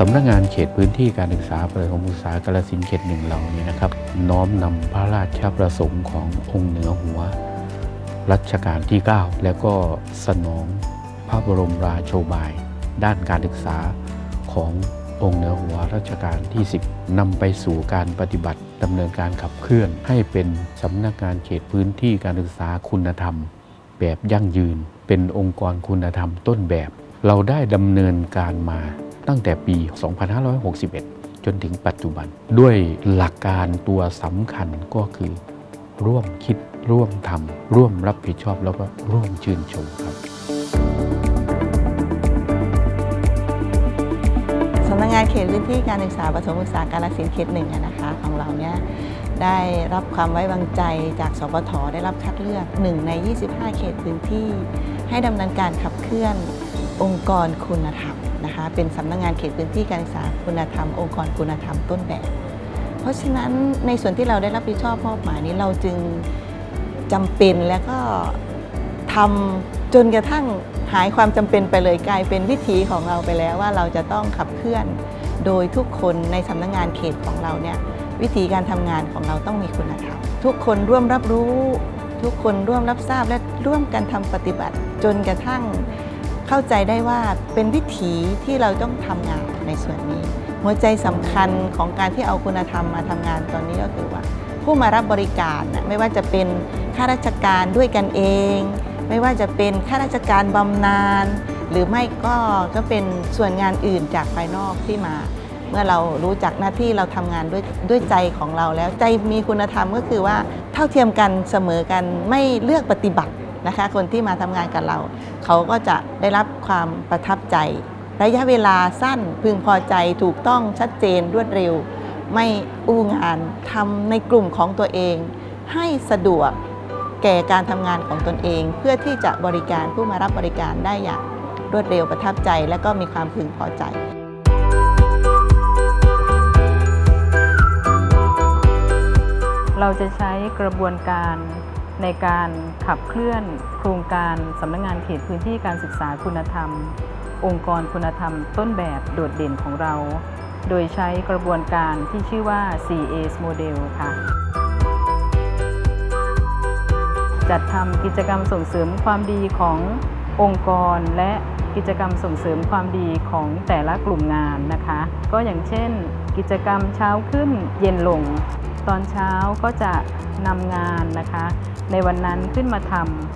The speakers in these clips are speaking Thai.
สำนักงานเขตพื้นที่การศึกษาประถมศึกษากาลสินเขตหนึ่งเรานี้นะครับ น้อมนำพระราชประสงค์ขององค์เหนือหัว รัชกาลที่ 9 แล้วก็สนองพระบรมราโชบาย ด้านการศึกษาของ องค์เหนือหัวรัชกาลที่ 10 นำไปสู่การปฏิบัติดำเนินการขับเคลื่อน ให้เป็นสำนักงานเขตพื้นที่การศึกษาคุณธรรม แบบยั่งยืน เป็นองค์กรคุณธรรมต้นแบบ เราได้ดำเนินการมาตั้งแต่ปี 2561 จนถึงปัจจุบัน ด้วยหลักการตัวสำคัญก็คือ ร่วมคิดร่วมทำร่วมรับผิดชอบแล้วก็ร่วมชื่นชมครับำนักงานเขตพื้นที่การศึกษาประถมศึกษากาลสินธุ์เขตหนึ่งนะคะของเราเนี่ยได้รับความไว้วางใจจากสปทได้รับคัดเลือกหนึ่งใน 25 เขตพื้นที่ ให้ดำเนินการขับเคลื่อนองค์กรคุณธรรมนะคะเป็นสำนักงานเขตพื้นที่การศึกษาคุณธรรม องค์กรคุณธรรมต้นแบบ เพราะฉะนั้นในส่วนที่เราได้รับผิดชอบมอบหมายนี้เราจึงจำเป็นและก็ ทำจนกระทั่งหายความจำเป็นไปเลยกลายเป็นวิถีของเราไปแล้วว่าเราจะต้องขับเคลื่อน โดยทุกคนในสำนักงานเขตของเราเนี่ยวิธีการทำงานของเราต้องมีคุณธรรมทุกคนร่วมรับรู้ทุกคนร่วมรับทราบและร่วมกันทำปฏิบัติ จนกระทั่งเข้าใจได้ว่าเป็นวิถีที่เราต้องทำงานในส่วนนี้ หัวใจสำคัญของการที่เอาคุณธรรมมาทำงานตอนนี้ก็คือว่า ผู้มารับบริการน่ะไม่ว่าจะเป็นข้าราชการด้วยกันเอง ไม่ว่าจะเป็นข้าราชการบำนาญหรือไม่ก็ก็เป็นส่วนงานอื่นจากภายนอกที่มา เมื่อเรารู้จักหน้าที่เราทำงานด้วยด้วยใจของเราแล้วใจมีคุณธรรมก็คือว่าเท่าเทียมกันเสมอกันไม่เลือกปฏิบัตินะคะ คนที่มาทำงานกับเรา เขาก็จะได้รับความประทับใจ ระยะเวลาสั้นพึงพอใจถูกต้องชัดเจนรวดเร็ว ไม่อู้งานทำในกลุ่มของตัวเอง ให้สะดวก แก่การทำงานของตนเอง เพื่อที่จะบริการผู้มารับบริการได้อย่างรวดเร็วประทับใจ และก็มีความพึงพอใจเราจะใช้กระบวนการในการขับเคลื่อนโครงการสำนักงงานเขตพื้นที่การศึกษาคุณธรรม องค์กรคุณธรรมต้นแบบโดดเด่นของเรา โดยใช้กระบวนการที่ชื่อว่า 4A's Model ค่ะ จัดทำกิจกรรมส่งเสริมความดีขององค์กร และกิจกรรมส่งเสริมความดีของแต่ละกลุ่มงานนะคะ ก็อย่างเช่น กิจกรรมเช้าขึ้นเย็นลง ตอนเช้าก็จะนำงานนะคะ ในวันนั้นขึ้นมาท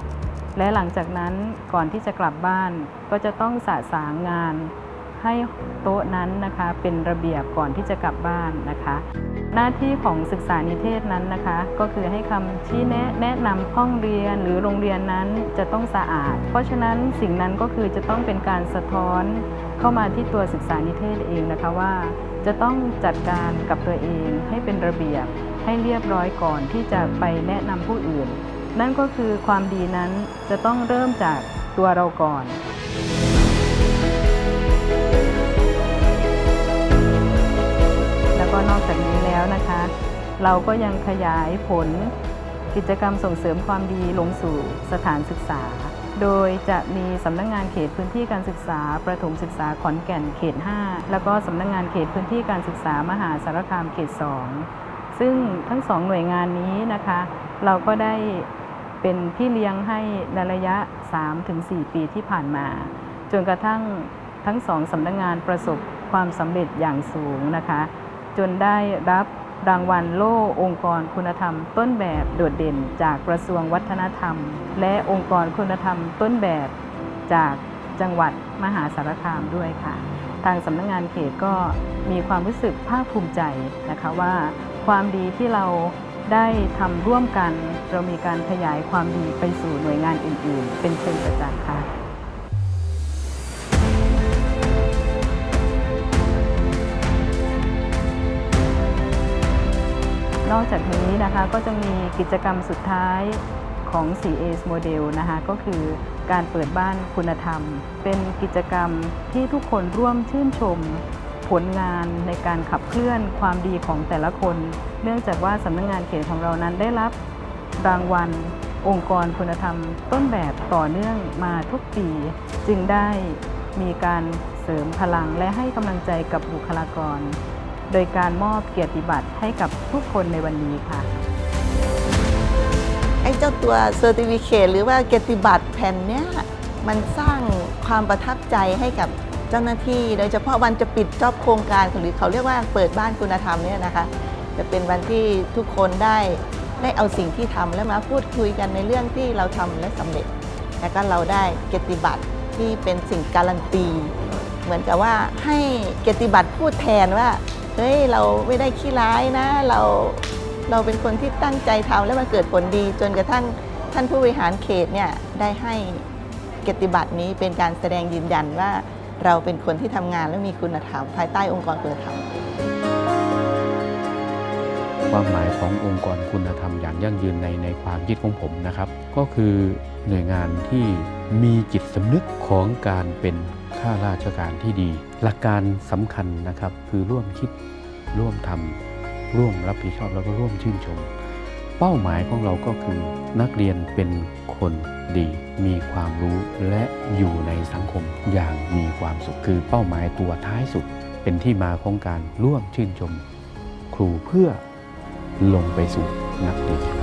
ำและหลังจากนั้นก่อนที่จะกลับบ้าน ก็จะต้องสะสางงานให้โต๊ะนั้นนะคะเป็นระเบียบก่อนที่จะกลับบ้านนะคะ หน้าที่ของศึกษานิเทศนั้นนะคะ ก็คือให้คำชี้แนะแนะนำห้องเรียนหรือโรงเรียนนั้นจะต้องสะอาด เพราะฉะนั้นสิ่งนั้นก็คือจะต้องเป็นการสะท้อนเข้ามาที่ตัวศึกษานิเทศเองนะคะว่า จะต้องจัดการกับตัวเองให้เป็นระเบียบให้เรียบร้อยก่อนที่จะไปแนะนำผู้อื่น นั่นก็คือความดีนั้นจะต้องเริ่มจากตัวเราก่อน เราก็ยังขยายผลกิจกรรมส่งเสริมความดีลงสู่สถานศึกษา โดยจะมีสำนักงงานเขตพื้นที่การศึกษา ประถมศึกษาขอนแก่นเขต 5 แล้วก็สำนักงงานเขตพื้นที่การศึกษามหาสารคามเขต 2 ซึ่งทั้งสองหน่วยงานนี้นะคะ เราก็ได้เป็นพี่เลี้ยงให้ในระยะ 3-4 ปีที่ผ่านมา จนกระทั่งทั้งสองสำนักงงานประสบความสำเร็จอย่างสูงนะคะ จนได้รับ รางวัลโล่องค์กรคุณธรรม ต้นแบบโดดเด่นจากกระทรวงวัฒนธรรม และองค์กรคุณธรรมต้นแบบจากจังหวัดมหาสารคามด้วยค่ะ ทางสำนักงงานเขตก็มีความรู้สึกภาคภูมิใจนะคะว่า ความดีที่เราได้ทำร่วมกัน เรามีการขยายความดีไปสู่หน่วยงานอื่น ๆ เป็นเชิงประจักษ์ค่ะ นอกจากนี้นะคะก็จะมีกิจกรรมสุดท้ายของ 4A's Model นะคะก็คือการเปิดบ้านคุณธรรม เป็นกิจกรรมที่ทุกคนร่วมชื่นชมผลงานในการขับเคลื่อนความดีของแต่ละคน เนื่องจากว่าสำนักงานเขตของเรานั้นได้รับรางวัลองค์กรคุณธรรมต้นแบบต่อเนื่องมาทุกปี จึงได้มีการเสริมพลังและให้กำลังใจกับบุคลากร โดยการมอบเกียรติบัตรให้กับทุกคนในวันนี้ค่ะไอ้เจ้าตัวเซอร์ติฟิเคหรือว่าเกียรติบัตรแผ่นเนี้ยมันสร้างความประทับใจให้กับเจ้าหน้าที่ โดยเฉพาะวันจะปิดจอบโครงการหรือเขาเรียกว่าเปิดบ้านคุณธรรมเนี่ยนะคะ จะเป็นวันที่ทุกคนได้ได้เอาสิ่งที่ทำแล้วมาพูดคุยกันในเรื่องที่เราทำและสำเร็จ แล้วก็เราได้เกียรติบัตรที่เป็นสิ่งการันตี เหมือนกับว่าให้เกียรติบัตรพูดแทนว่า เฮ้ยเราไม่ได้ขี้ร้ายนะ เราเราเป็นคนที่ตั้งใจทำแล้วมันเกิดผลดีจนกระทั่งท่านผู้บริหารเขตเนี่ยได้ให้เกียรติบัตรนี้เป็นการแสดงยืนยันว่าเราเป็นคนที่ทำงานและมีคุณธรรม ภายใต้องค์กรคุณธรรม ความหมายขององค์กรคุณธรรมอย่างยั่งยืนในในความคิดของผมนะครับ ก็คือหน่วยงานที่มีจิตสำนึกของการเป็น ข้าราชการที่ดี หลักการสำคัญนะครับคือร่วมคิดร่วมทำร่วมรับผิดชอบแล้วก็ร่วมชื่นชม เป้าหมายของเราก็คือนักเรียนเป็นคนดี มีความรู้และอยู่ในสังคมอย่างมีความสุขคือเป้าหมายตัวท้ายสุด เป็นที่มาของการร่วมชื่นชม ครูเพื่อลงไปสู่นักเรียน